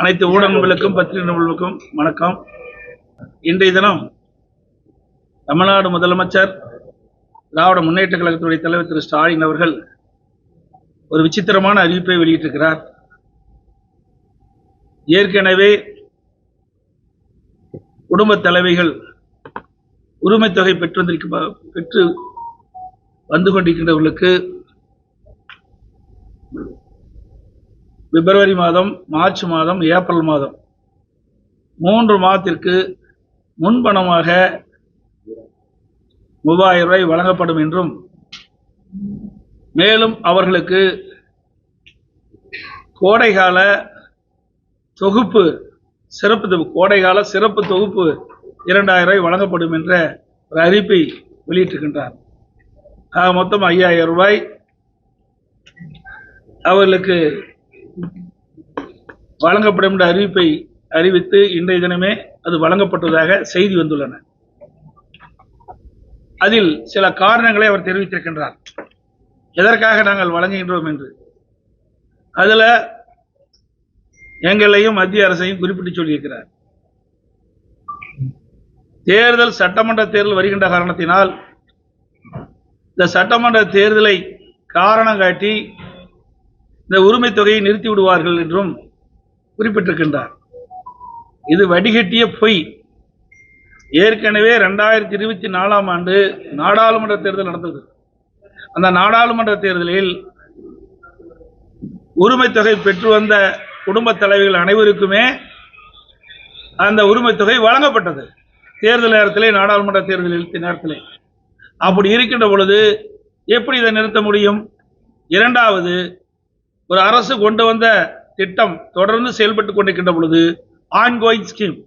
அனைத்து ஊடகங்களுக்கும் பத்திரிகை நிபுணர்களுக்கும் வணக்கம். இன்றைய தினம் தமிழ்நாடு முதலமைச்சர் திராவிட முன்னேற்ற கழகத்துடைய தலைவர் திரு. ஸ்டாலின் அவர்கள் ஒரு விசித்திரமான அறிவிப்பை வெளியிட்டிருக்கிறார். ஏற்கனவே குடும்ப தலைவிகள் உரிமை தொகை பெற்று வந்திருக்க பெற்று வந்து கொண்டிருக்கின்றவர்களுக்கு பிப்ரவரி மாதம் மார்ச் மாதம் ஏப்ரல் மாதம். மூன்று மாதத்திற்கு முன்பணமாக மூவாயிரம் ரூபாய் வழங்கப்படும் என்றும் மேலும் அவர்களுக்கு கோடைகால தொகுப்பு சிறப்பு கோடைகால சிறப்பு தொகுப்பு இரண்டாயிரம் ரூபாய் வழங்கப்படும் என்ற ஒரு அறிவிப்பை வெளியிட்டிருக்கின்றார். ஆக மொத்தம் ஐயாயிரம் ரூபாய் அவர்களுக்கு வழங்கப்படும் என்ற அறிவிப்பை அறிவித்து இன்றைய தினமே அது வழங்கப்பட்டதாக செய்தி வந்துள்ளன. அதில் சில காரணங்களை அவர் தெரிவித்திருக்கின்றார். எதற்காக நாங்கள் வழங்குகின்றோம் என்று? அதில் எங்களையும் மத்திய அரசையும் குறிப்பிட்டு சொல்லியிருக்கிறார். தேர்தல் சட்டமன்ற தேர்தல் வருகின்ற காரணத்தினால் இந்த சட்டமன்ற தேர்தலை காரணம் காட்டி இந்த உரிமை தொகையை நிறுத்தி விடுவார்கள் என்றும் குறிப்பிட்டிருக்கின்றார். இது வடிகட்டிய பொய். ஏற்கனவே ரெண்டாயிரத்தி இருபத்தி நாலாம் ஆண்டு நாடாளுமன்ற தேர்தல் நடந்தது. அந்த நாடாளுமன்ற தேர்தலில் உரிமை தொகை பெற்று வந்த குடும்ப தலைவர்கள் அனைவருக்குமே அந்த உரிமை தொகை வழங்கப்பட்டது. தேர்தல் நேரத்திலே நாடாளுமன்ற தேர்தலில் நேரத்திலே. அப்படி இருக்கின்ற பொழுது எப்படி இதை நிறுத்த முடியும்? இரண்டாவது ஒரு அரசு கொண்டு வந்த திட்டம் தொடர்ந்து செயல்பட்டு கொண்டிருக்கின்ற பொழுது ஆன்கோயிங் ஸ்கீம்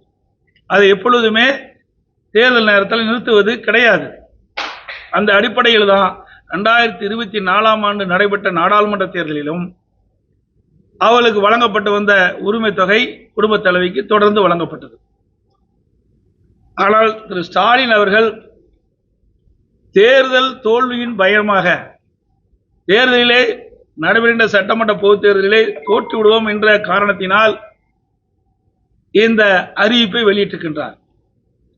அதை எப்பொழுதுமே தேர்தல் நேரத்தில் நிறுத்துவது கிடையாது. அந்த அடிப்படையில் தான் ரெண்டாயிரத்தி இருபத்தி நாலாம் ஆண்டு நடைபெற்ற நாடாளுமன்ற தேர்தலிலும் அவளுக்கு வழங்கப்பட்டு வந்த உரிமை தொகை குடும்பத் தலைவிக்கு தொடர்ந்து வழங்கப்பட்டது. ஆனால் திரு ஸ்டாலின் அவர்கள் தேர்தல் தோல்வியின் பயமாக தேர்தலிலே நடைபெறுகின்ற சட்டமன்ற பொதுத் தேர்தலிலே தோற்று விடுவோம் என்ற காரணத்தினால் இந்த அறிவிப்பை வெளியிட்டிருக்கின்றார்.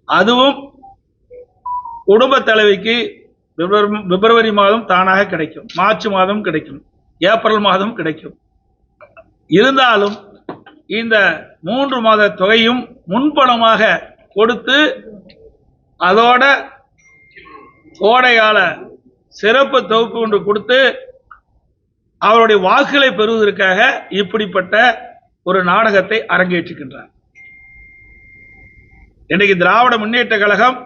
அதுவும் குடும்ப தலைவிக்கு பிப்ரவரி பிப்ரவரி மாதம் தானாக கிடைக்கும். மார்ச் மாதம் கிடைக்கும். ஏப்ரல் மாதம் கிடைக்கும். இருந்தாலும் இந்த மூன்று மாத தொகையும் முன்பணமாக கொடுத்து அதோட கோடைகால சிறப்பு தொகுப்பு ஒன்று கொடுத்து அவருடைய வாக்குகளை பெறுவதற்காக இப்படிப்பட்ட ஒரு நாடகத்தை அரங்கேற்றுகின்றார். இன்றைக்கு திராவிட முன்னேற்ற கழகம்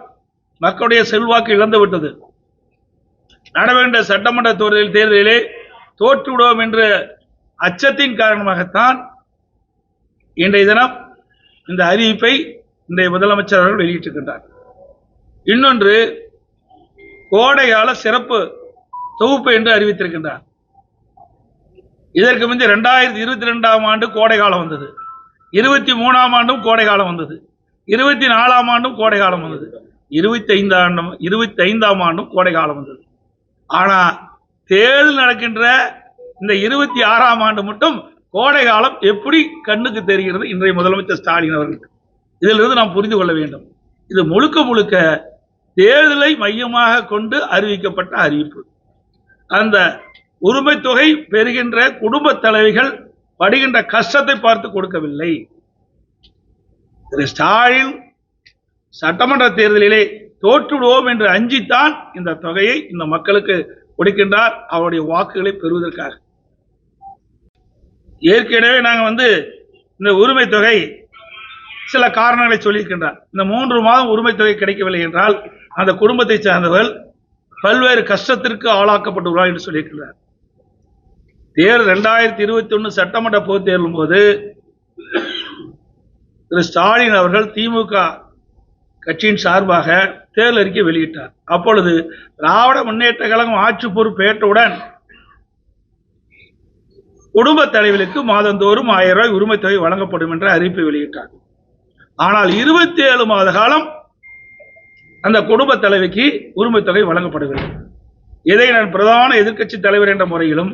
மக்களுடைய செல்வாக்கு இழந்து விட்டது நடைபெற்ற சட்டமன்ற தேர்தலில் தேர்தலிலே தோற்றுவிடுவோம் என்ற அச்சத்தின் காரணமாகத்தான் இன்றைய தினம் இந்த அறிவிப்பை இன்றைய முதலமைச்சர் அவர்கள் வெளியிட்டிருக்கின்றார். இன்னொன்று கோடைகால சிறப்பு தொகுப்பு என்று அறிவித்திருக்கின்றார். இதற்கு முந்தி ரெண்டாயிரத்தி இருபத்தி ரெண்டாம் ஆண்டு கோடை காலம் வந்தது. இருபத்தி மூணாம் ஆண்டும் கோடை காலம் வந்தது. இருபத்தி நாலாம் ஆண்டும் கோடை காலம் வந்தது. இருபத்தி ஐந்தாண்டும் இருபத்தி ஐந்தாம் ஆண்டும் கோடை காலம் வந்தது. ஆனா தேர்தல் நடக்கின்ற இந்த இருபத்தி ஆறாம் ஆண்டு மட்டும் கோடை காலம் எப்படி கண்ணுக்கு தெரிகிறது? இன்றைய முதலமைச்சர் ஸ்டாலின் அவர்களுக்கு இதிலிருந்து நாம் புரிந்து கொள்ள வேண்டும். இது முழுக்க முழுக்க தேர்தலை மையமாக கொண்டு அறிவிக்கப்பட்ட அறிவிப்பு. அந்த உரிமை தொகை பெறுகின்ற குடும்ப தலைவிகள் படுகின்ற கஷ்டத்தை பார்த்து கொடுக்கவில்லை. திரு ஸ்டாலின் சட்டமன்ற தேர்தலிலே தோற்றுவிடுவோம் என்று அஞ்சித்தான் இந்த தொகையை இந்த மக்களுக்கு கொடுக்கின்றார். அவருடைய வாக்குகளை பெறுவதற்காக. ஏற்கனவே நாங்கள் வந்து இந்த உரிமை தொகை சில காரணங்களை சொல்லியிருக்கின்றார். இந்த மூன்று மாதம் உரிமை தொகை கிடைக்கவில்லை என்றால் அந்த குடும்பத்தை சார்ந்தவர்கள் பல்வேறு கஷ்டத்திற்கு ஆளாக்கப்பட்டுள்ளார் என்று சொல்லியிருக்கிறார் தேர் ரெண்டாயிரத்தி இருபத்தி ஒன்று சட்டமன்ற பொது தேர்தலும் போது திரு ஸ்டாலின் அவர்கள் திமுக கட்சியின் சார்பாக தேர்தல் அறிக்கை வெளியிட்டார். அப்பொழுது திராவிட முன்னேற்ற கழகம் ஆட்சி பொறுப்பேற்றவுடன் குடும்ப தலைவர்களுக்கு மாதந்தோறும் ஆயிரம் ரூபாய் உரிமை தொகை வழங்கப்படும் என்ற அறிவிப்பை வெளியிட்டார். ஆனால் இருபத்தி ஏழு மாத காலம் அந்த குடும்ப தலைவிக்கு உரிமை தொகை வழங்கப்படவில்லை. இதை நான் பிரதான எதிர்க்கட்சி தலைவர் என்ற முறையிலும்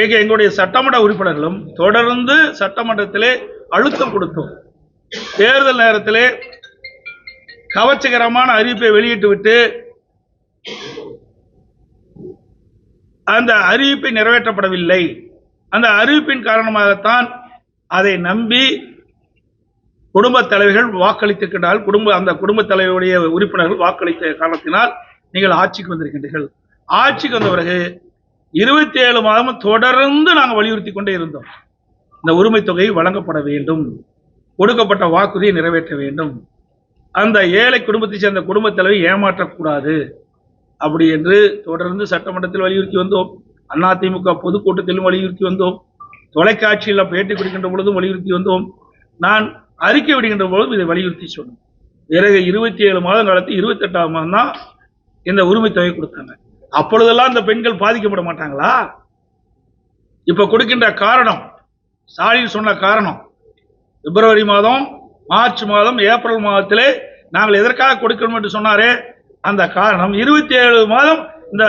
ஏக எங்களுடைய சட்டமன்ற உறுப்பினர்களும் தொடர்ந்து சட்டமன்றத்திலே அழுத்தம் கொடுத்தோம். தேர்தல் நேரத்திலே கவர்ச்சிகரமான அறிவிப்பை வெளியிட்டு விட்டு அந்த அறிவிப்பை நிறைவேற்றப்படவில்லை. அந்த அறிவிப்பின் காரணமாகத்தான் அதை நம்பி குடும்ப தலைவர்கள் வாக்களித்திருக்கிறார்கள் குடும்ப அந்த குடும்ப தலைவருடைய உறுப்பினர்கள் வாக்களித்த காரணத்தினால் நீங்கள் ஆட்சிக்கு வந்திருக்கின்றீர்கள். ஆட்சிக்கு வந்த பிறகு இருபத்தி ஏழு மாதம் தொடர்ந்து நாங்கள் வலியுறுத்தி கொண்டே இருந்தோம். இந்த உரிமை தொகை வழங்கப்பட வேண்டும். கொடுக்கப்பட்ட வாக்குறுதியை நிறைவேற்ற வேண்டும். அந்த ஏழை குடும்பத்தைச் சேர்ந்த குடும்பத் தலைவர் ஏமாற்றக்கூடாது அப்படி என்று தொடர்ந்து சட்டமன்றத்தில் வலியுறுத்தி வந்தோம். அதிமுக பொதுக்கூட்டத்திலும் வலியுறுத்தி வந்தோம். தொலைக்காட்சியில் பேட்டி கொடுக்கின்ற பொழுதும் வலியுறுத்தி வந்தோம். நான் அறிக்கை விடுகின்ற பொழுதும் இதை வலியுறுத்தி சொன்னோம் பிறகு இருபத்தி ஏழு மாதம் காலத்து இருபத்தெட்டாம் மாதம் தான் இந்த உரிமை தொகை கொடுத்தாங்க. அப்பொழுதெல்லாம் இந்த பெண்கள் பாதிக்கப்பட மாட்டாங்களா? இப்ப கொடுக்கின்ற காரணம் ஸ்டாலின் சொன்ன காரணம் பிப்ரவரி மாதம் மார்ச் மாதம் ஏப்ரல் மாதத்திலே நாங்கள் எதற்காக கொடுக்கணும் என்று சொன்னாரே? அந்த காரணம் இருபத்தி ஏழு மாதம் இந்த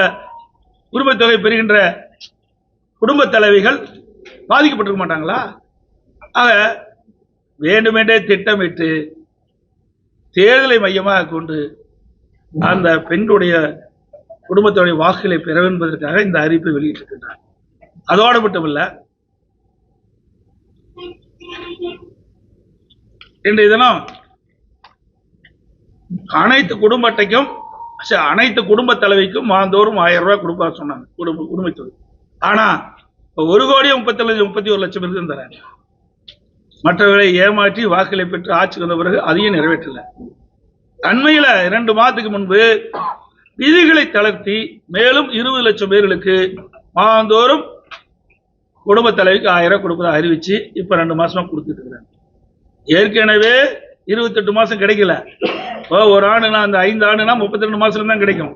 குடும்பத் தொகை பெறுகின்ற குடும்ப தலைவிகள் பாதிக்கப்பட்டிருக்க மாட்டாங்களா? ஆக வேண்டுமென்றே திட்டமிட்டு தேர்தலை மையமாக கொண்டு அந்த பெண்களுடைய குடும்பத்துடைய வாக்குகளை பெற என்பதற்காக இந்த அறிவிப்பை வெளியிட்டிருக்கின்றார் அதோடு மட்டுமல்ல இன்றைய தினம் அனைத்து குடும்ப அட்டைக்கும் அனைத்து குடும்ப தலைவிக்கும் மாந்தோறும் ஆயிரம் ரூபாய் கொடுப்பா சொன்னாங்க குடும்ப குடும்பத்தொகை ஆனா இப்ப ஒரு கோடியே முப்பத்தி லட்சம் முப்பத்தி ஒரு லட்சம் பேருக்கு தராங்க. மற்றவர்களை ஏமாற்றி வாக்குகளை பெற்று ஆட்சிக்கு வந்த பிறகு அதையும் நிறைவேற்றல. அண்மையில இரண்டு மாதத்துக்கு முன்பு விதிகளை தளர்த்தி மேலும் இருபது லட்சம் பேர்களுக்கு மாதந்தோறும் குடும்ப தலைவிக்கு ஆயிரம் கொடுப்பதாக அறிவிச்சு இப்ப ரெண்டு மாசமா கொடுத்துட்டு இருக்கிறாங்க ஏற்கனவே இருபத்தெட்டு மாசம் கிடைக்கல. இப்போ ஒரு ஆண்டுனா அந்த ஐந்து ஆண்டுனா முப்பத்தி ரெண்டு மாசம் தான் கிடைக்கும்.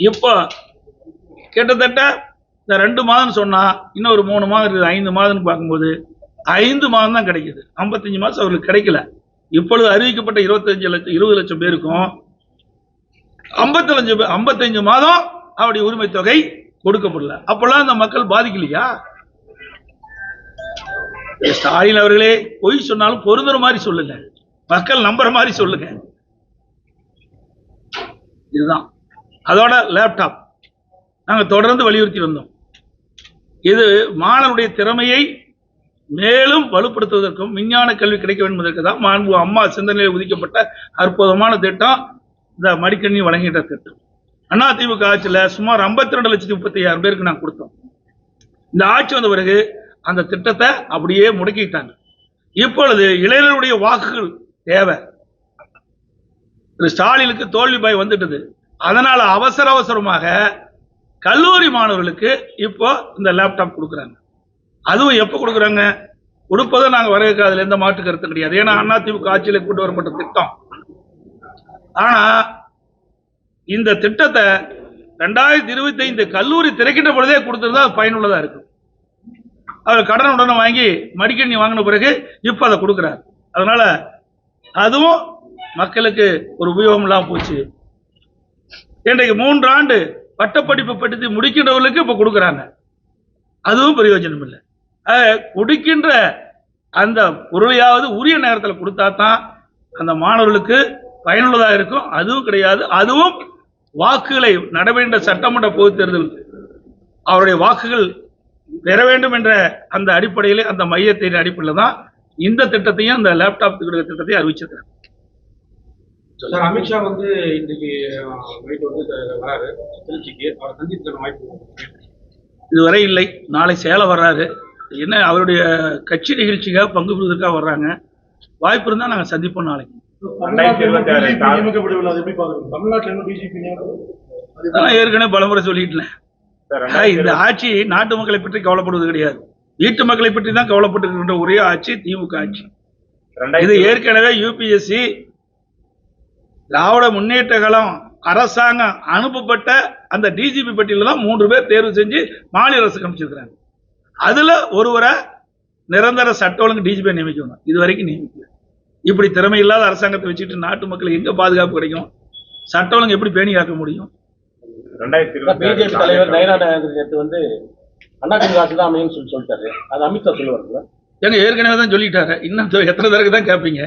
இப்போ கிட்டத்தட்ட இந்த ரெண்டு மாதம் சொன்னா இன்னும் ஒரு மூணு மாதம் இருக்குது ஐந்து மாதம்னு பார்க்கும்போது ஐந்து மாதம் தான் கிடைக்குது. ஐம்பத்தஞ்சு மாசம் அவர்களுக்கு கிடைக்கல. இப்பொழுது அறிவிக்கப்பட்ட இருபத்தஞ்சு லட்சம் இருபது லட்சம் பேருக்கும் ஐம்பத்தஞ்சு ஐம்பத்தஞ்சு மாதம் அவருடைய உரிமை தொகை கொடுக்கப்படல. அப்பெல்லாம் அந்த மக்கள் பாதிக்கலையா? ஸ்டாலின் அவர்களே பொய் சொன்னாலும் பொருந்துற மாதிரி சொல்லுங்க. மக்கள் நம்புற மாதிரி சொல்லுங்க. இதுதான். அதோட லேப்டாப் நாங்க தொடர்ந்து வலியுறுத்தி வந்தோம். இது மாணவனுடைய திறமையை மேலும் வலுப்படுத்துவதற்கும் விஞ்ஞான கல்வி கிடைக்க வேண்டும் என்பதற்கு தான் மாண்பு அம்மா சிந்தனையில் ஒதுக்கப்பட்ட அற்புதமான திட்டம். இந்த மடிக்கணி வழங்குகின்ற திட்டம் அண்ணா திமுக ஆட்சியில் சுமார் 52 ரெண்டு லட்சத்தி முப்பத்தி ஐயாயிரம் பேருக்கு நான் கொடுத்தோம். இந்த ஆட்சி வந்த பிறகு அந்த திட்டத்தை அப்படியே முடக்கிட்டாங்க. இப்பொழுது இளைஞருடைய வாக்குகள் தேவை. திரு ஸ்டாலினுக்கு தோல்வி பாய் வந்துட்டது. அதனால அவசர அவசரமாக கல்லூரி மாணவர்களுக்கு இப்போ இந்த லேப்டாப் கொடுக்குறாங்க. அதுவும் எப்போ கொடுக்குறாங்க? கொடுப்பதை நாங்கள் வரவேற்க அதில் எந்த மாற்று கருத்து கிடையாது. ஏன்னா அதிமுக ஆட்சியில் கூட்டு வரப்பட்ட திட்டம் ஆனா இந்த திட்டத்தை ரெண்டாயிரத்தி இருபத்தி ஐந்து கல்லூரி திறக்கின்ற பொழுதே கொடுத்துருந்தா பயனுள்ளதா இருக்கும் அவர் கடன் உடனே வாங்கி மடிக்கணி வாங்கின பிறகு இப்போ அதை கொடுக்குறாரு. அதனால அதுவும் மக்களுக்கு ஒரு உபயோகம் இல்லாம போச்சு. இன்றைக்கு மூன்று ஆண்டு பட்டப்படிப்பு படித்து முடிக்கின்றவர்களுக்கு இப்போ கொடுக்குறாங்க. அதுவும் பிரயோஜனம் இல்லை. கொடுக்கின்ற அந்த பொருளையாவது உரிய நேரத்தில் கொடுத்தா தான் அந்த மாணவர்களுக்கு பயனுள்ளதாக இருக்கும். அதுவும் கிடையாது. அதுவும் வாக்குகளை நட வேண்டிய சட்டமன்ற பொதுத் தேர்தல் அவருடைய வாக்குகள் பெற வேண்டும் என்ற அந்த அடிப்படையிலே அந்த மையத்தின் அடிப்படையில் தான் இந்த திட்டத்தையும் அந்த லேப்டாப் திட்டத்தையும் அறிவிச்சிருக்காங்க சார் அமித்ஷா வந்து இன்னைக்கு நைட் வந்து வராரு. திருச்சிக்கு அவரை சந்தித்துக்கான வாய்ப்பு. இதுவரை இல்லை. நாளை சேலம் வர்றாரு. என்ன அவருடைய கட்சி நிகழ்ச்சிக்காக பங்கு பெறுவதற்காக வர்றாங்க. வாய்ப்பு இருந்தால் நாங்கள் சந்திப்போம் நாளைக்கு. ஏற்கனவே பலமுறை சொல்லிட்டேன். ரெண்டாயிரத்தி இந்த ஆட்சி நாட்டு மக்களை பற்றி கவலைப்படுவது கிடையாது. வீட்டு மக்களை பற்றி தான் கவலைப்பட்டு இருக்கின்ற ஒரே ஆட்சி திமுக ஆட்சி. இது ஏற்கனவே யூபிஎஸ்சி திராவிட முன்னேற்ற கழகம் அரசாங்கம் அனுப்பப்பட்ட அந்த டிஜிபி பட்டியலில் தான் மூன்று பேர் தேர்வு செஞ்சு மாநில அரசு அமைச்சிருக்கிறாங்க அதுல ஒருவரை நிரந்தர சட்ட ஒழுங்கு டிஜிபி நியமிக்கணும். இது வரைக்கும் நியமிக்கல. இப்படி திறமை இல்லாத அரசாங்கத்தை வச்சுட்டு நாட்டு மக்களுக்கு எங்க பாதுகாப்பு கிடைக்கும்? சட்ட ஒழுங்கு எப்படி பேணி காக்க முடியும் பிஜேபி தலைவர் நேற்று வந்து அதிமுக ஆட்சி தான் அமையும் சொல்லி சொல்லிட்டாரு. அது அமித்ஷா சொல்லுவாருல்ல. ஏங்க ஏற்கனவே தான் சொல்லிட்டாரு. இன்னும் எத்தனை தடவை தான் கேட்பீங்க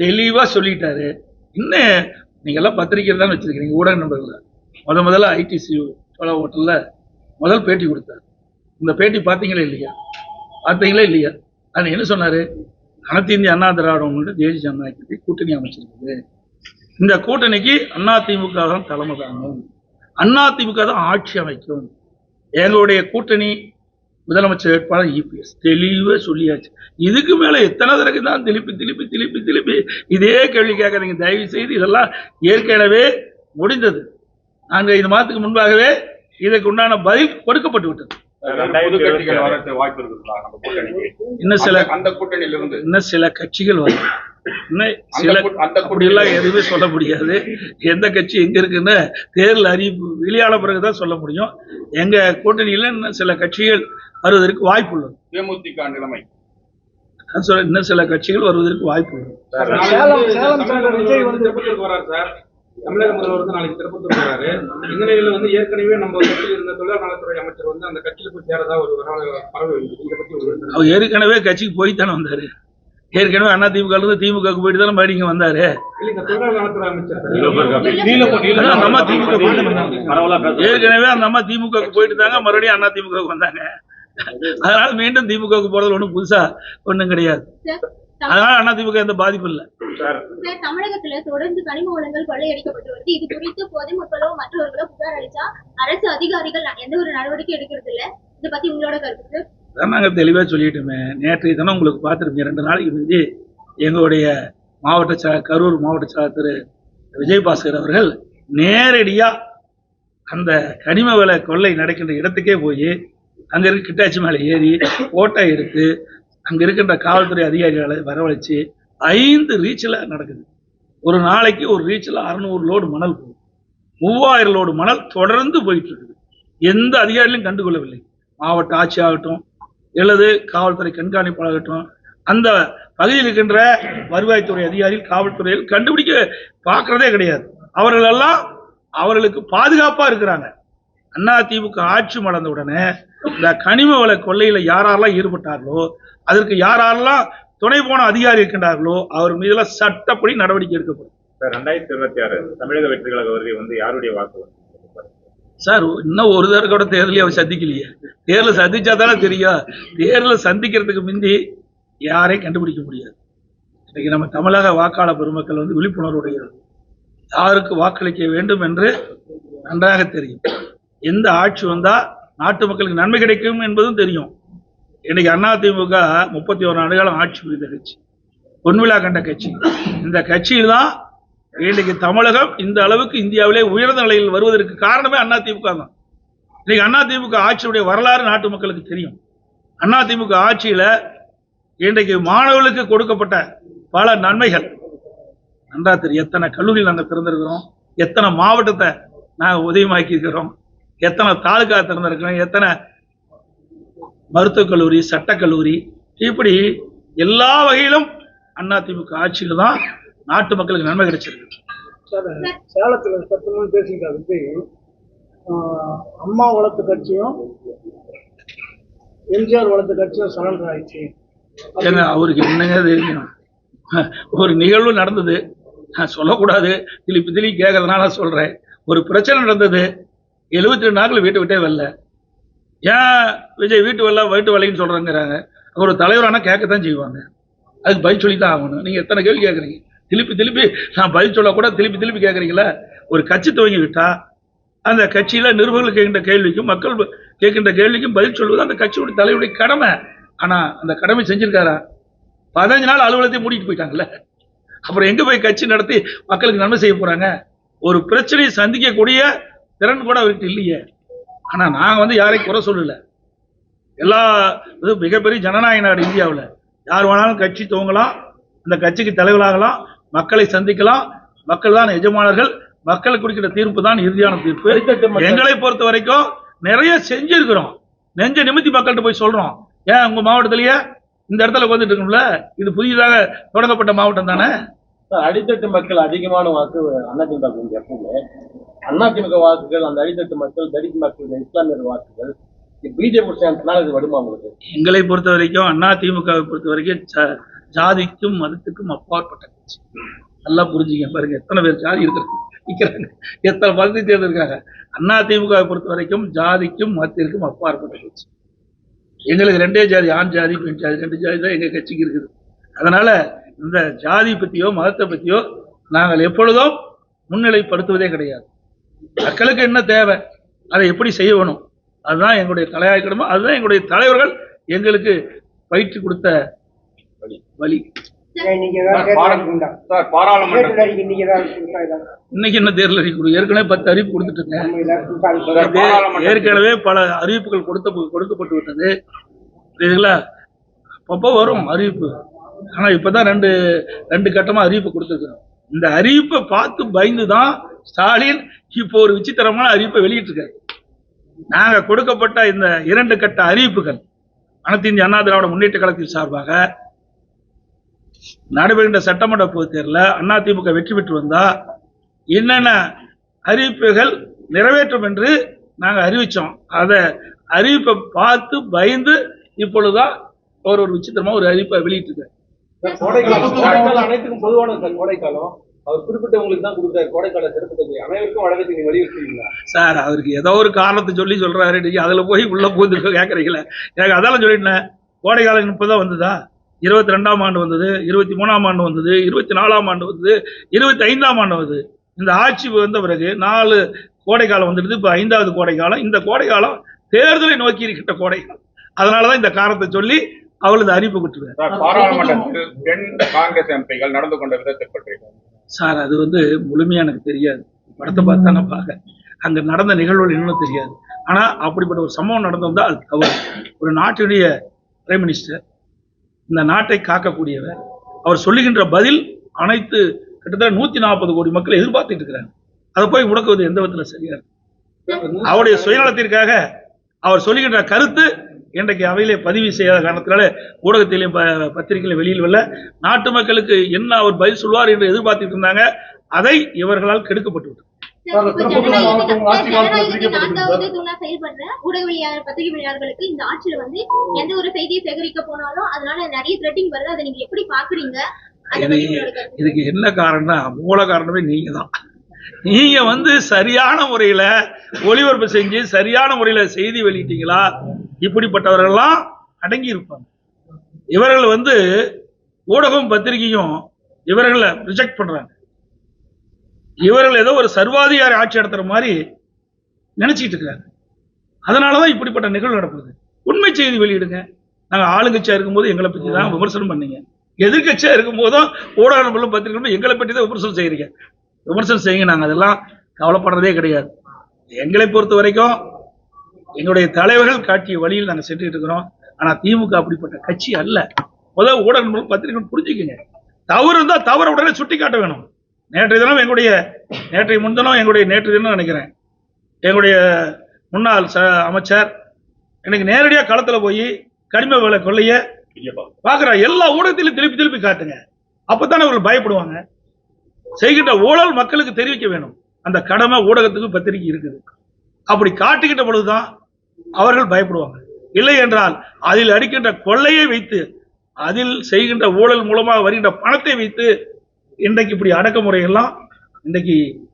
தெளிவாக சொல்லிட்டாரு. இன்னும் நீங்க எல்லாம் பத்திரிக்கை தான் வச்சிருக்கீங்க ஊடக நண்பர்கள் முத முதல்ல ஐடிசி சோழா ஹோட்டலில் முதல் பேட்டி கொடுத்தாரு. இந்த பேட்டி பார்த்தீங்களா இல்லையா? பார்த்தீங்களா இல்லையா? அது என்ன சொன்னாரு? அனைத்து இந்திய அண்ணா திராவிட முன்னேற்ற தேசிய ஜனநாயக கட்சி கூட்டணி அமைச்சிருக்குது. இந்த கூட்டணிக்கு அண்ணா திமுக தான் தலைமை தாங்கும். அண்ணா திமுக தான் ஆட்சி அமைக்கும். எங்களுடைய கூட்டணி முதலமைச்சர் வேட்பாளர் இபிஎஸ். தெளிவாக சொல்லியாச்சு. இதுக்கு மேலே எத்தனை தடவை தான் திருப்பி திருப்பி திருப்பி திருப்பி இதே கேள்வி கேட்குறீங்க தயவு செய்து இதெல்லாம் ஏற்கனவே முடிந்தது. நான்கு ஐந்து மாதத்துக்கு முன்பாகவே இதற்கு உண்டான பதில் கொடுக்கப்பட்டு விட்டது. வாய்ப்பு இருக்குங்களா நம்ம கூட்டணிக்கு? இன்னும் சில அந்த- அந்த கூட்டணியில இருந்து இன்னும் சில கட்சிகள் வரும். இன்னும் அந்த சில கூ- அந்த அப்படியெல்லாம் கூட்டணியில எதுவுமே சொல்ல முடியாது. எந்த கட்சி எங்க இருக்குன்னு தேர்தல் அறிவிப்பு வெளியான பிறகுதான் சொல்ல முடியும். எங்க கூட்டணியில இன்னும் சில கட்சிகள் வருவதற்கு வாய்ப்பு உள்ளது. தேமுதிக நிலைமை. இன்னும் சில கட்சிகள் வருவதற்கு வாய்ப்பு உள்ளது. சேலம் சேலம் தமிழக முதல்வர் வந்து நாளைக்கு திருப்பத்தூருக்கு வராரு இந்த நிலையில வந்து ஏற்கனவே நம்ம கட்சியில் இருந்த தொழிலாளர் நலத்துறை அமைச்சர் வந்து அந்த கட்சியில போய் சேரதா ஒரு வரலாறு பரவி அவர் ஏற்கனவே கட்சிக்கு போய் தானே வந்தாரு. ஏற்கனவே அண்ணா திமுக இருந்து திமுக போயிட்டு தானே மறுபடியும் இங்க வந்தாரு. அம்மா திமுக. ஏற்கனவே அந்த அம்மா திமுக போயிட்டு தாங்க மறுபடியும் அண்ணா திமுக வந்தாங்க. அதனால மீண்டும் திமுக க்கு போறது ஒண்ணும் புதுசா ஒண்ணும் கிடையாது. அதனால அண்ணா திமுக எந்த பாதிப்பு இல்லை. சார். தமிழகத்துல தொடர்ந்து கனிம வளங்கள் கொள்ளையடிக்கப்பட்டு வருது. இது குறித்து பொதுமக்களோ மற்றவர்களோ புகார் அளிச்சா அரசு அதிகாரிகள் எந்த ஒரு நடவடிக்கை எடுக்கிறது இல்ல. இதை பத்தி உங்களோட கருத்து நாங்க தெளிவா சொல்லிட்டோமே. நேற்றைய தினம் உங்களுக்கு பார்த்துருப்பீங்க. ரெண்டு நாளைக்கு முந்தி எங்களுடைய மாவட்ட செயலர் கரூர் மாவட்ட செயலர் திரு விஜயபாஸ்கர் அவர்கள் நேரடியா அந்த கனிம வள கொள்ளை நடக்கின்ற இடத்துக்கே போய் அங்க இருக்க கிட்டாச்சி மேலே ஏறி போட்டோ எடுத்து அங்க இருக்கின்ற காவல்துறை அதிகாரிகளை வரவழைச்சு ஐந்து ரீச்சில் நடக்குது. ஒரு நாளைக்கு ஒரு ரீச்சில் அறுநூறு லோடு மணல் போகும் மூவாயிரம் லோடு மணல் தொடர்ந்து போயிட்டு இருக்குது எந்த அதிகாரிகளும் கண்டுகொள்ளவில்லை. மாவட்ட ஆட்சி ஆகட்டும் அல்லது காவல்துறை கண்காணிப்பாளராகட்டும் அந்த பகுதியில் இருக்கின்ற வருவாய்த்துறை அதிகாரிகள் காவல்துறையில் கண்டுபிடிக்க பார்க்கறதே கிடையாது. அவர்கள் எல்லாம் அவர்களுக்கு பாதுகாப்பாக இருக்கிறாங்க. அண்ணா ஆட்சி மலர்ந்த உடனே இந்த கனிம வள கொள்ளையில் யாரெல்லாம் ஈடுபட்டார்களோ அதற்கு யாரெல்லாம் துணை போன அதிகாரி இருக்கின்றார்களோ அவர் மீதெல்லாம் சட்டப்படி நடவடிக்கை எடுக்கப்படும். சார் ரெண்டாயிரத்தி இருபத்தி ஆறு தமிழக வெற்றி கழக வருகை வந்து யாருடைய வாக்கு சார் இன்னும் ஒரு தடவை கூட தேர்தலே அவர் சந்திக்கலையே. தேர்தலை சந்திச்சா தானே தெரியும். தேர்தலை சந்திக்கிறதுக்கு முந்தி யாரையும் கண்டுபிடிக்க முடியாது. இன்னைக்கு நம்ம தமிழக வாக்காளர் பெருமக்கள் வந்து விழிப்புணர்வுடையது யாருக்கு வாக்களிக்க வேண்டும் என்று நன்றாக தெரியும். எந்த ஆட்சி வந்தா நாட்டு மக்களுக்கு நன்மை கிடைக்கும் என்பதும் தெரியும். இன்னைக்கு அதிமுக முப்பத்தி ஒரு ஆண்டுகாலம் ஆட்சி புரிந்த கட்சி பொன்விழா கண்ட கட்சி. இந்த கட்சியில் தான் இன்னைக்கு தமிழகம் இந்த அளவுக்கு இந்தியாவிலே உயர்ந்த நிலையில் வருவதற்கு காரணமே அதிமுக தான். இன்னைக்கு அதிமுக ஆட்சியுடைய வரலாறு நாட்டு மக்களுக்கு தெரியும். அதிமுக ஆட்சியில இன்றைக்கு மாணவர்களுக்கு கொடுக்கப்பட்ட பல நன்மைகள். நன்றா தெரியும் எத்தனை கல்லூரிகள் நாங்கள் திறந்திருக்கிறோம் எத்தனை மாவட்டத்தை நாங்கள் உதயமாக்கி இருக்கிறோம் எத்தனை தாலுகா திறந்திருக்கிறோம் எத்தனை மருத்துவக் கல்லூரி சட்டக்கல்லூரி இப்படி எல்லா வகையிலும் அதிமுக ஆட்சியில் தான் நாட்டு மக்களுக்கு நன்மை கிடைச்சிருக்கு. சார் சேலத்துல பேசிக்கிட்டாரு விஜய் ஆஹ் அம்மா வளர்த்த கட்சியும் எம்ஜிஆர் வளர்த்த கட்சியும் சரண்டர் ஆயிடுச்சு. ஏங்க அவருக்கு என்னங்க தெரியும் ஒரு நிகழ்வு நடந்தது. நான் சொல்லக்கூடாது. திருப்பி திருப்பி கேட்கறதுனால சொல்றேன். ஒரு பிரச்சனை நடந்தது. எழுபத்தி ரெண்டு நாட்கள் வீட்டை விட்டே வரல. ஏன் விஜய் வீட்டு வரல வீட்டு வரலைன்னு சொல்கிறேங்கிறாங்க ஒரு தலைவரானா கேட்கத்தான் செய்வாங்க. அதுக்கு பதில் சொல்லி தான் ஆகணும். நீங்கள் எத்தனை கேள்வி கேட்குறீங்க? திருப்பி திருப்பி நான் பதில் சொல்ல கூட திருப்பி திருப்பி கேட்குறீங்களா ஒரு கட்சி துவங்கி விட்டா அந்த கட்சியில் நிருபர்கள் கேட்கின்ற கேள்விக்கும் மக்கள் கேட்கின்ற கேள்விக்கும் பதில் சொல்வது அந்த கட்சியுடைய தலைவருடைய கடமை. ஆனால் அந்த கடமை செஞ்சுருக்காரா? பதினஞ்சு நாள் அலுவலகத்தை மூடிட்டு போயிட்டாங்கல்ல? அப்புறம் எங்கே போய் கட்சி நடத்தி மக்களுக்கு நன்மை செய்ய போகிறாங்க ஒரு பிரச்சனையை சந்திக்கக்கூடிய திறன் கூட அவர்கிட்ட இல்லையே. ஆனா நாங்க வந்து யாரையும் குறை சொல்லல. எல்லா இது மிகப்பெரிய ஜனநாயக நாடு இந்தியாவில். யார் வேணாலும் கட்சி துவங்கலாம் அந்த கட்சிக்கு தலைவராகலாம் மக்களை சந்திக்கலாம். மக்கள் தான் எஜமானர்கள் மக்களுக்கு கொடுக்கிற தீர்ப்பு தான் இறுதியான தீர்ப்பு. மக்கள். எங்களை பொறுத்த வரைக்கும் நிறைய செஞ்சிருக்கிறோம். நெஞ்ச நிமித்தி மக்கள்கிட்ட போய் சொல்றோம். ஏன் உங்க மாவட்டத்திலேயே இந்த இடத்துல உட்காந்துட்டு இருக்கோம்ல இது புதியதாக தொடங்கப்பட்ட மாவட்டம் தானே? அடித்தட்டு மக்கள் அதிகமான வாக்கு அதிமுக எப்பவுமே அதிமுக வாக்குகள் அந்த அடித்தட்டு மக்கள் தலித் மக்கள் இஸ்லாமியர் வாக்குகள் பிஜேபி இது வருமா உங்களுக்கு? எங்களை பொறுத்த வரைக்கும் அண்ணா திமுகவை பொறுத்த வரைக்கும் ஜாதிக்கும் மதத்துக்கும் அப்பாற்பட்ட கட்சி. நல்லா புரிஞ்சுங்க பாருங்க எத்தனை பேர் ஜாதி இருக்கிறாங்க எத்தனை மதத்தை தேர்ந்தெடுக்காங்க அண்ணா திமுகவை பொறுத்த வரைக்கும் ஜாதிக்கும் மதத்திற்கும் அப்பாற்பட்ட கட்சி. எங்களுக்கு ரெண்டே ஜாதி ஆண் ஜாதி பெண் ஜாதி ரெண்டு ஜாதி தான் எங்க கட்சிக்கு இருக்குது. அதனால இந்த ஜாதி பத்தியோ மதத்தை பத்தியோ நாங்கள் எப்பொழுதும் முன்னிலைப்படுத்துவதே கிடையாது. மக்களுக்கு என்ன தேவை? அதை எப்படி செய்யணும்? அதுதான் எங்களுடைய தலையாய்க்கணுமோ அதுதான் எங்களுடைய தலைவர்கள் எங்களுக்கு பயிற்சி கொடுத்த வழி. இன்னைக்கு என்ன தேர்தல் ஏற்கனவே பத்து அறிவிப்பு கொடுத்துட்டுங்க. ஏற்கனவே பல அறிவிப்புகள் கொடுத்த கொடுக்கப்பட்டு விட்டது. புரியுதுங்களா? அப்பப்போ வரும் அறிவிப்பு. ஆனா இப்பதான் ரெண்டு ரெண்டு கட்டமா அறிவிப்பு கொடுத்துருக்கோம் இந்த அறிவிப்பை பார்த்து பயந்து தான் ஸ்டாலின் இப்போ ஒரு விசித்திரமான அறிவிப்பை வெளியிட்டிருக்காரு. நாங்க கொடுக்கப்பட்ட இந்த இரண்டு கட்ட அறிவிப்புகள் அனைத்து இந்திய அண்ணா திராவிட முன்னேற்ற கழகத்தின் சார்பாக நடைபெறுகின்ற சட்டமன்ற பொதுத் தேர்தலில் அதிமுக வெற்றி பெற்று வந்தா என்னென்ன அறிவிப்புகள் நிறைவேற்றும் என்று நாங்க அறிவிச்சோம். அதை அறிவிப்பை பார்த்து பயந்து இப்பொழுதுதான் ஒரு ஒரு விசித்திரமா ஒரு அறிவிப்பை வெளியிட்டிருக்காரு. கோடைக்காலம் அனைத்துக்கும் பொதுவான கோடைக்காலம். அவர் குறிப்பிட்டவங்களுக்கு தான் கொடுக்குறாரு. கோடைக்கால சிறப்பு தொகை அனைவருக்கும் வழக்கத்தை நீங்க வலியுறுத்துவீங்களா சார் அவருக்கு ஏதோ ஒரு காரணத்தை சொல்லி சொல்றாரு. நீங்க அதுல போய் உள்ள பூந்து கேட்கறீங்களே எனக்கு அதெல்லாம் சொல்லிட்டேன். கோடைக்காலம் இப்பதான் வந்ததா? இருபத்தி ரெண்டாம் ஆண்டு வந்தது இருபத்தி மூணாம் ஆண்டு வந்தது இருபத்தி நாலாம் ஆண்டு வந்தது இருபத்தி ஐந்தாம் ஆண்டு வந்தது. இந்த ஆட்சி வந்த பிறகு நாலு கோடைக்காலம் வந்துடுது. இப்போ ஐந்தாவது கோடைக்காலம். இந்த கோடைக்காலம் தேர்தலை நோக்கி இருக்கின்ற கோடைக்காலம். அதனாலதான் இந்த காரணத்தை சொல்லி அவளது அறிவிப்பு சார் பாராளுமன்றத்தில் பெண் காங்கிரஸ் எம்பிகள் நடந்து கொண்ட விதத்தை பற்றி சார் அது வந்து முழுமையா எனக்கு தெரியாது. படத்தை பார்த்தா நான் பார்க்க அங்க நடந்த நிகழ்வுகள் இன்னும் தெரியாது. ஆனா அப்படிப்பட்ட ஒரு சம்பவம் நடந்திருந்தால் அது தவறு. ஒரு நாட்டினுடைய பிரைம் மினிஸ்டர் இந்த நாட்டை காக்கக்கூடியவர் அவர் சொல்லுகின்ற பதில் அனைத்து கிட்டத்தட்ட நூத்தி நாற்பது கோடி மக்கள் எதிர்பார்த்துட்டு இருக்கிறாங்க. அதை போய் முடக்குவது எந்த விதத்துல சரியா இருக்கு அவருடைய சுயநலத்திற்காக அவர் சொல்லுகின்ற கருத்து இன்றைக்கு அவையிலே பதிவு செய்யாத காரணத்தினால ஊடகத்திலையும் ப- பத்திரிகையிலும் வெளியில் வரல. நாட்டு மக்களுக்கு என்ன அவர் பதில் சொல்வார் என்று எதிர்பார்த்துட்டு இருந்தாங்க. அதை இவர்களால் கெடுக்கப்பட்டு பத்திரிகையாளர்களுக்கு இந்த ஆட்சியில வந்து எந்த ஒரு செய்தியை சேகரிக்க போனாலும் அதனால நிறைய த்ரெட்டிங் வருது. அதை நீங்க எப்படி பாக்குறீங்க. இதுக்கு என்ன காரணம்னா மூல காரணமே நீங்க தான் நீங்க வந்து சரியான முறையில ஒளிபரப்பு செஞ்சு சரியான முறையில செய்தி வெளியிட்டீங்களா? இப்படிப்பட்டவர்கள்லாம் அடங்கி இருப்பாங்க இவர்கள் வந்து ஊடகம் பத்திரிகையும் இவர்களை ரிஜெக்ட் பண்றாங்க. இவர்கள் ஏதோ ஒரு சர்வாதிகாரி ஆட்சி நடத்துற மாதிரி நினைச்சிட்டு இருக்கிறாங்க அதனாலதான் இப்படிப்பட்ட நிகழ்வு நடக்குது. உண்மை செய்தி வெளியிடுங்க. நாங்கள் ஆளுங்கட்சியா இருக்கும்போது எங்களை பற்றி தான் விமர்சனம் பண்ணீங்க. எதிர்க்கட்சியா இருக்கும்போதும் ஊடகங்களும் ஊடக பத்திரிகைகளும் எங்களை பற்றி தான் விமர்சனம் செய்யறீங்க விமர்சனம் செய்யுங்க நாங்கள் அதெல்லாம் கவலைப்படுறதே கிடையாது. எங்களை பொறுத்த வரைக்கும் எங்களுடைய தலைவர்கள் காட்டிய வழியில் நாங்கள் சென்றுட்டு இருக்கிறோம். ஆனால் திமுக அப்படிப்பட்ட கட்சி அல்ல. முதல் ஊடகம் மூலம் பத்திரிகைகளும் புரிஞ்சுக்கங்க. தவறு இருந்தால் தவற உடனே சுட்டி காட்ட வேணும். நேற்றைய தினம் எங்களுடைய நேற்றைய முன்தினம் எங்களுடைய நேற்று தினம் நினைக்கிறேன். எங்களுடைய முன்னாள் ச அமைச்சர் எனக்கு நேரடியாக களத்துல போய் கனிம வேலை கொள்ளைய பார்க்குற எல்லா ஊடகத்திலையும் திருப்பி திருப்பி காட்டுங்க. அப்பதானே அவர்கள் பயப்படுவாங்க. செய்கின்ற ஊழல் மக்களுக்கு தெரிவிக்க வேணும். அந்த கடமை ஊடகத்துக்கு பத்திரிக்கை இருக்குது. அப்படி காட்டுகின்ற பொழுதுதான் அவர்கள் பயப்படுவாங்க. இல்லை என்றால் அதில் அடிக்கின்ற கொள்ளையை வைத்து அதில் செய்கின்ற ஊழல் மூலமாக வருகின்ற பணத்தை வைத்து இன்றைக்கு இப்படி அடக்குமுறையெல்லாம் இன்றைக்கு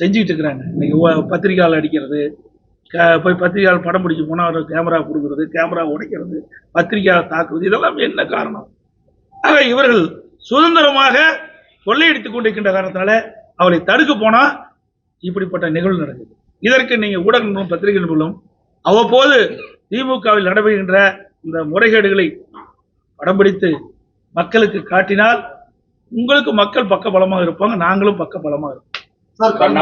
செஞ்சுக்கிட்டு இருக்கிறாங்க. இன்னைக்கு பத்திரிகையால் அடிக்கிறது க- போய் பத்திரிகையால் படம் பிடிக்க போனால் அவர் கேமரா கொடுக்கறது கேமரா உடைக்கிறது பத்திரிகையால் தாக்குவது இதெல்லாம் என்ன காரணம்? ஆக இவர்கள் சுதந்திரமாக கொள்ளையடித்துக் கொண்டிருக்கின்ற காரணத்தால் அவளை தடுக்க போனால் இப்படிப்பட்ட நிகழ்வு நடக்குது. இதற்கு நீங்கள் ஊடக பத்திரிகை நிறுவனம் அவ்வப்போது திமுகவில் நடைபெறுகின்ற இந்த முறைகேடுகளை படம் பிடித்து மக்களுக்கு காட்டினால் உங்களுக்கு மக்கள் பக்க பலமாக இருப்பாங்க நாங்களும் பக்க பலமாக இருப்போம்